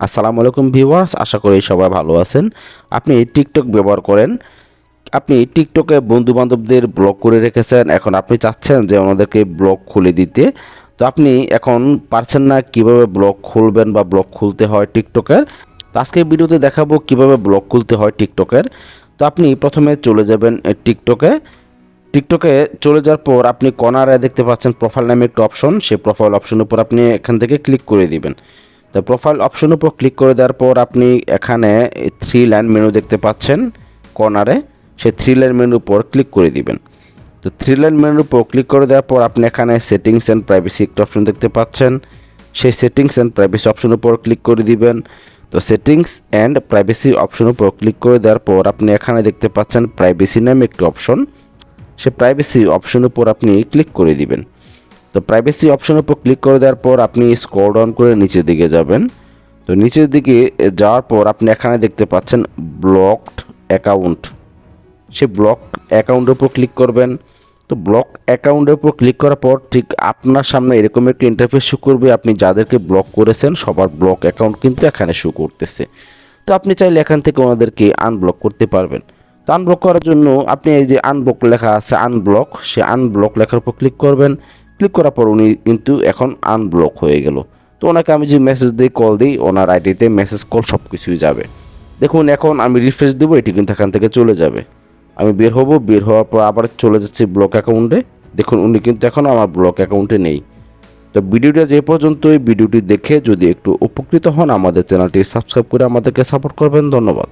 আসসালামু আলাইকুম ভিউয়ার্স, আশা করি সবাই ভালো আছেন। আপনি টিকটক ব্যবহার করেন। আপনি টিকটকে বন্ধু বান্ধবদের ব্লক করে রেখেছেন। এখন আপনি চাচ্ছেন যে ওনাদেরকে ব্লক খুলে দিতে। তো আপনি এখন পারছেন না কীভাবে ব্লক খুলবেন বা ব্লক খুলতে হয় টিকটকের। তো আজকে ভিডিওতে দেখাবো কীভাবে ব্লক খুলতে হয় টিকটকের। তো আপনি প্রথমে চলে যাবেন টিকটকে। টিকটকে চলে যাওয়ার পর আপনি কর্নারে দেখতে পাচ্ছেন প্রোফাইল নামে একটা অপশন সেই প্রোফাইল অপশনের উপর আপনি এখান থেকে ক্লিক করে দিবেন। তো প্রোফাইল অপশনের উপর ক্লিক করে দেওয়ার পর আপনি এখানে থ্রি লাইন মেনু দেখতে পাচ্ছেন কর্নারে সেই থ্রি লাইন মেনুর উপর ক্লিক করে দিবেন। তো থ্রি লাইন মেনুর উপর ক্লিক করে দেওয়ার পর আপনি এখানে সেটিংস অ্যান্ড প্রাইভেসি একটা অপশন দেখতে পাচ্ছেন। সেই সেটিংস অ্যান্ড প্রাইভেসি অপশনের উপর ক্লিক করে দিবেন। তো সেটিংস অ্যান্ড প্রাইভেসি অপশনের উপর ক্লিক করে দেওয়ার পর আপনি এখানে দেখতে পাচ্ছেন প্রাইভেসি নামে একটি অপশন সে প্রাইভেসি অপশনের উপর আপনি ক্লিক করে দিবেন। তো প্রাইভেসি অপশনের উপর ক্লিক করে দেওয়ার পর আপনি স্ক্রল ডাউন করে নিচের দিকে যাবেন। তো নিচের দিকে যাওয়ার পর আপনি এখানে দেখতে পাচ্ছেন ব্লকড অ্যাকাউন্ট সে ব্লক অ্যাকাউন্টের উপর ক্লিক করবেন। তো ব্লক অ্যাকাউন্টের উপর ক্লিক করার পর ঠিক আপনার সামনে এরকম একটা ইন্টারফেস শো করবে। আপনি যাদেরকে ব্লক করেছেন, সবার ব্লক অ্যাকাউন্ট কিন্তু এখানে শো করতেছে। তো আপনি চাইলে এখান থেকে ওনাদেরকে আনব্লক করতে পারবেন। তো আনব্লক করার জন্য আপনি এই যে আনব্লক লেখা আছে আনব্লক সে আনব্লক লেখার উপর ক্লিক করবেন। ক্লিক করার পর উনি কিন্তু এখন আনব্লক হয়ে গেল। তো ওনাকে আমি যে মেসেজ দিই কল দিই, ওনার আইডিতে মেসেজ কল সব কিছুই যাবে। দেখুন, এখন আমি রিফ্রেশ দেবো, এটি কিন্তু এখান থেকে চলে যাবে। আমি বের হব, বের হওয়ার পর আবার চলে যাচ্ছি ব্লক অ্যাকাউন্টে দেখুন, উনি কিন্তু এখনও আমার ব্লক অ্যাকাউন্টে নেই। তো ভিডিওটা যে পর্যন্তই, ভিডিওটি দেখে যদি একটু উপকৃত হন, আমাদের চ্যানেলটি সাবস্ক্রাইব করে আমাদেরকে সাপোর্ট করবেন। ধন্যবাদ।